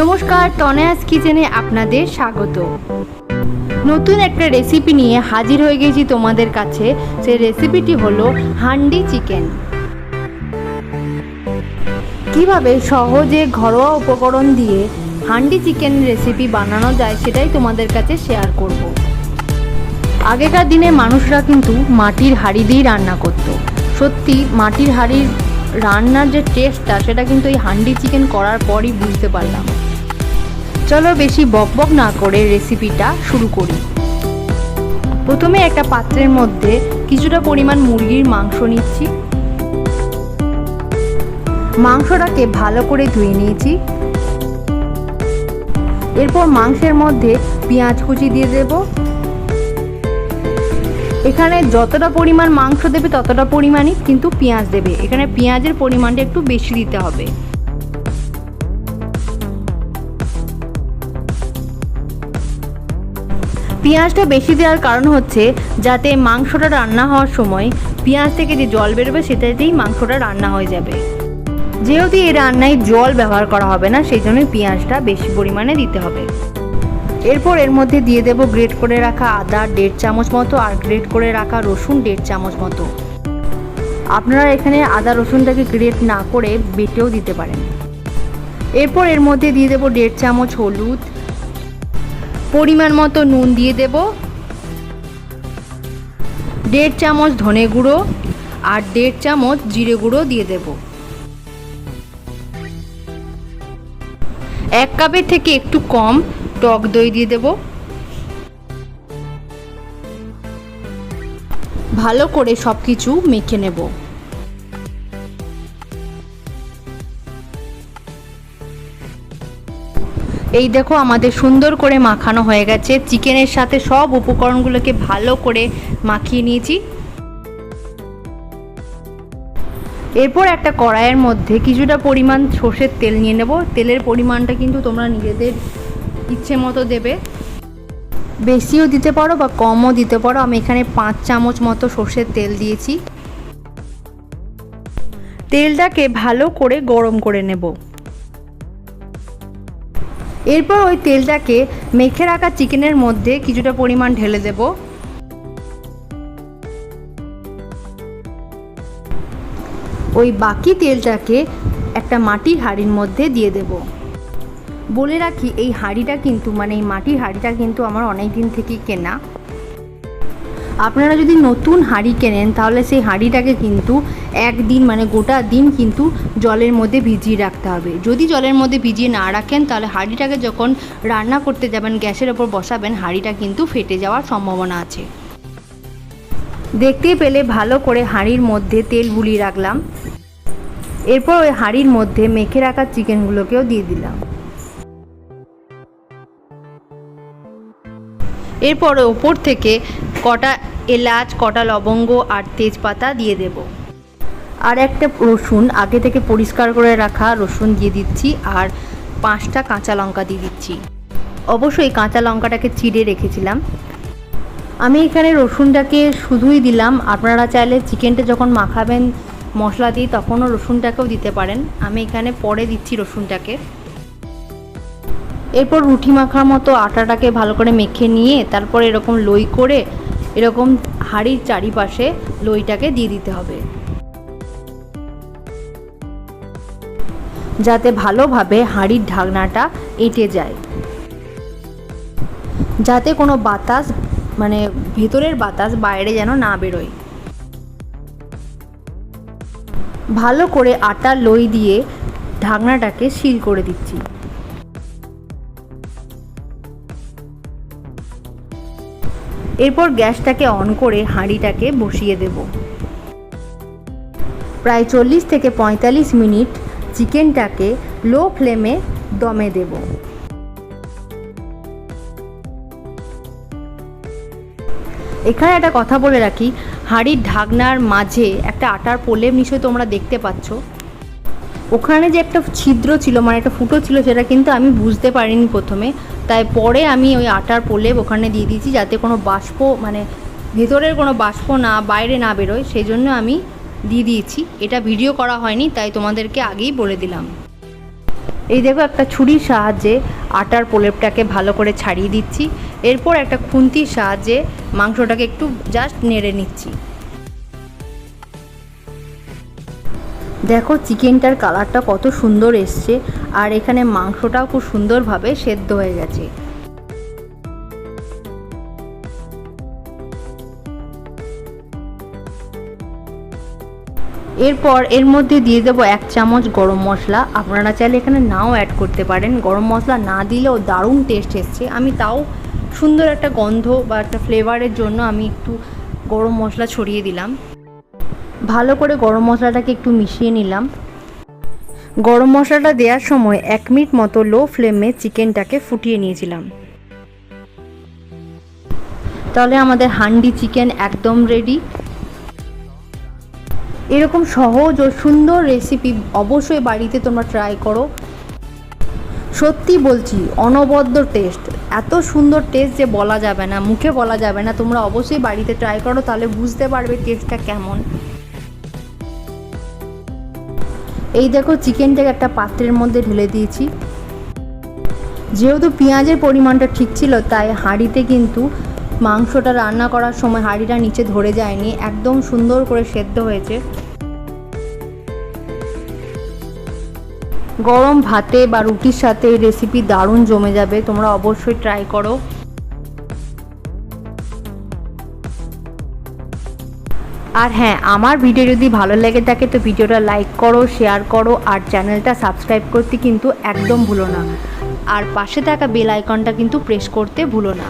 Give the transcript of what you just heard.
নমস্কার তনয়াস কিচেনে আপনাদের স্বাগত। নতুন একটা রেসিপি নিয়ে হাজির হয়ে গেছি তোমাদের কাছে। সেই রেসিপিটি হলো হান্ডি চিকেন। কীভাবে সহজে ঘরোয়া উপকরণ দিয়ে হান্ডি চিকেন রেসিপি বানানো যায় সেটাই তোমাদের কাছে শেয়ার করব। আগেকার দিনে মানুষরা কিন্তু মাটির হাঁড়ি দিয়েই রান্না করতো। সত্যি, মাটির হাঁড়ির রান্নার যে টেস্টটা সেটা কিন্তু এই হান্ডি চিকেন করার পরই বুঝতে পারলাম। চলো বেশি বকবক না করে রেসিপিটা শুরু করি। প্রথমে একটা পাত্রের মধ্যে কিছুটা পরিমাণ মুরগির মাংস নিচ্ছি। মাংসটাকে ভালো করে ধুয়ে নিয়েছি। এরপর মাংসের মধ্যে পেঁয়াজ কুচি দিয়ে দেব। এখানে যতটা পরিমাণ মাংস দেবে ততটা পরিমাণই কিন্তু পেঁয়াজ দেবে। এখানে পেঁয়াজের পরিমাণটা একটু বেশি দিতে হবে। পেঁয়াজটা বেশি দেওয়ার কারণ হচ্ছে যাতে মাংসটা রান্না হওয়ার সময় পেঁয়াজ থেকে যে জল বেরোবে সেটাতেই মাংসটা রান্না হয়ে যাবে। যেহেতু এই রান্নায় জল ব্যবহার করা হবে না, সেই জন্য পেঁয়াজটা বেশি পরিমাণে দিতে হবে। এরপর এর মধ্যে দিয়ে দেব গ্রেট করে রাখা আদা দেড় চামচ মতো আর গ্রেট করে রাখা রসুন দেড় চামচ মতো। আপনারা এখানে আদা রসুনটাকে গ্রেট না করে বেটেও দিতে পারেন। এরপর এর মধ্যে দিয়ে দেবো দেড় চামচ হলুদ পরিমাণ মতো নুন দিয়ে দেব। দেড় চামচ ধনে গুঁড়ো আর দেড় চামচ জিরে গুঁড়ো দিয়ে দেব। এক কাপের থেকে একটু কম টক দই দিয়ে দেব। ভালো করে সব কিছু মেখে নেব। এই দেখো আমাদের সুন্দর করে মাখানো হয়ে গেছে। চিকেনের সাথে সব উপকরণগুলোকে ভালো করে মাখিয়ে নিয়েছি। এরপর একটা কড়াইয়ের মধ্যে কিছুটা পরিমাণ সর্ষের তেল নিয়ে নেব। তেলের পরিমাণটা কিন্তু তোমরা নিজেদের ইচ্ছে মতো দেবে। বেশিও দিতে পারো বা কমও দিতে পারো। আমি এখানে পাঁচ চামচ মতো সর্ষের তেল দিয়েছি। তেলটাকে ভালো করে গরম করে নেব। এরপর ওই তেলটাকে মেখে রাখা চিকেনের মধ্যে কিছুটা পরিমাণ ঢেলে দেব। ওই বাকি তেলটাকে একটা মাটির হাঁড়ির মধ্যে দিয়ে দেব। বলে রাখি, এই হাঁড়িটা কিন্তু মানে এই মাটির হাঁড়িটা কিন্তু আমার অনেক দিন থেকেই কেনা। আপনারা যদি নতুন হাঁড়ি কেনেন, তাহলে সেই হাঁড়িটাকে কিন্তু একদিন মানে গোটা দিন কিন্তু জলের মধ্যে ভিজিয়ে রাখতে হবে। যদি জলের মধ্যে ভিজিয়ে না রাখেন, তাহলে হাঁড়িটাকে যখন রান্না করতে যাবেন, গ্যাসের ওপর বসাবেন, হাঁড়িটা কিন্তু ফেটে যাওয়ার সম্ভাবনা আছে। দেখতে পেলে ভালো করে হাঁড়ির মধ্যে তেল বুলিয়ে রাখলাম। এরপর ওই হাঁড়ির মধ্যে মেখে রাখা চিকেনগুলোকেও দিয়ে দিলাম। এরপর ওপর থেকে কটা এলাচ, কটা লবঙ্গ আর তেজপাতা দিয়ে দেব। আর একটা রসুন আগে থেকে পরিষ্কার করে রাখা, রসুন দিয়ে দিচ্ছি আর পাঁচটা কাঁচা লঙ্কা দিয়ে দিচ্ছি। অবশ্যই কাঁচা লঙ্কাটাকে চিড়ে রেখেছিলাম। আমি এখানে রসুনটাকে শুধুই দিলাম। আপনারা চাইলে চিকেনটা যখন মাখাবেন মশলা দিয়ে, তখনও রসুনটাকেও দিতে পারেন। আমি এখানে পরে দিচ্ছি রসুনটাকে। এরপর রুটি মাখার মতো আটাটাকে ভালো করে মেখে নিয়ে, তারপর এরকম লই করে, এরকম হাঁড়ির চারিপাশে লইটাকে দিয়ে দিতে হবে। যাতে ভালোভাবে হাঁড়ির ঢাকনাটা এঁটে যায়। যাতে কোনো বাতাস মানে ভেতরের বাতাস বাইরে যেন না বেরোয়। ভালো করে আটা লই দিয়ে ঢাকনাটাকে সিল করে দিচ্ছি। এরপর গ্যাসটাকে অন করে হাঁড়িটাকে বসিয়ে দেব। প্রায় চল্লিশ থেকে পঁয়তাল্লিশ মিনিট চিকেনটাকে লো ফ্লেমে দমে দেব। এখানে একটা কথা বলে রাখি, হাঁড়ির ঢাকনার মাঝে একটা আটার প্রলেপ নিশ্চয়ই তোমরা দেখতে পাচ্ছ। ওখানে যে একটা ছিদ্র ছিল মানে একটা ফুটো ছিল, সেটা কিন্তু আমি বুঝতে পারিনি প্রথমে। তাই পরে আমি ওই আটার প্রলেপ ওখানে দিয়ে দিয়েছি, যাতে কোনো বাষ্প মানে ভেতরের কোনো বাষ্প না, বাইরে না বেরোয়। সেই জন্য আমি দিয়ে দিয়েছি। এটা ভিডিও করা হয়নি, তাই তোমাদেরকে আগেই বলে দিলাম। এই দেখো একটা ছুরির সাহায্যে আটার প্রলেপটাকে ভালো করে ছাড়িয়ে দিচ্ছি। এরপর একটা খুন্তির সাহায্যে মাংসটাকে একটু জাস্ট নেড়ে নিচ্ছি। দেখো, চিকেনটার কালারটা কত সুন্দর এসছে, আর এখানে মাংসটাও খুব সুন্দরভাবে সেদ্ধ হয়ে গেছে। এরপর এর মধ্যে দিয়ে দেবো এক চামচ গরম মশলা। আপনারা চাইলে এখানে নাও অ্যাড করতে পারেন। গরম মশলা না দিলেও দারুণ টেস্ট এসছে। আমি তাও সুন্দর একটা গন্ধ বা একটা ফ্লেভারের জন্য আমি একটু গরম মশলা ছড়িয়ে দিলাম। ভালো করে গরম মশলাটাকে একটু মিশিয়ে নিলাম। গরম মশলাটা দেওয়ার সময় এক মিনিট মতো লো ফ্লেমে চিকেনটাকে ফুটিয়ে নিয়েছিলাম। তাহলে আমাদের হান্ডি চিকেন একদম রেডি এরকম সহজ ও সুন্দর রেসিপি অবশ্যই বাড়িতে তোমরা ট্রাই করো। সত্যি বলছি, অনবদ্য টেস্ট এত সুন্দর টেস্ট যে বলা যাবে না, মুখে বলা যাবে না, তোমরা অবশ্যই বাড়িতে ট্রাই করো, তাহলে বুঝতে পারবে টেস্টটা কেমন। এই দেখো চিকেনটাকে একটা পাত্রের মধ্যে ঢেলে দিয়েছি। যেহেতু পেঁয়াজের পরিমাণটা ঠিক ছিল, তাই হাঁড়িতে কিন্তু মাংসটা রান্না করার সময় হাঁড়িটা নিচে ধরে যায়নি, একদম সুন্দর করে সেদ্ধ হয়েছে। গরম ভাতে বা রুটির সাথে এই রেসিপি দারুণ জমে যাবে, তোমরা অবশ্যই ট্রাই করো। আর হ্যাঁ আমার ভিডিও যদি ভালো লেগে থাকে তো ভিডিওটা লাইক করো শেয়ার করো, আর চ্যানেলটা সাবস্ক্রাইব করতে কিন্তু একদম ভুলো না। আর পাশে থাকা বেল আইকনটা কিন্তু প্রেস করতে ভুলো না।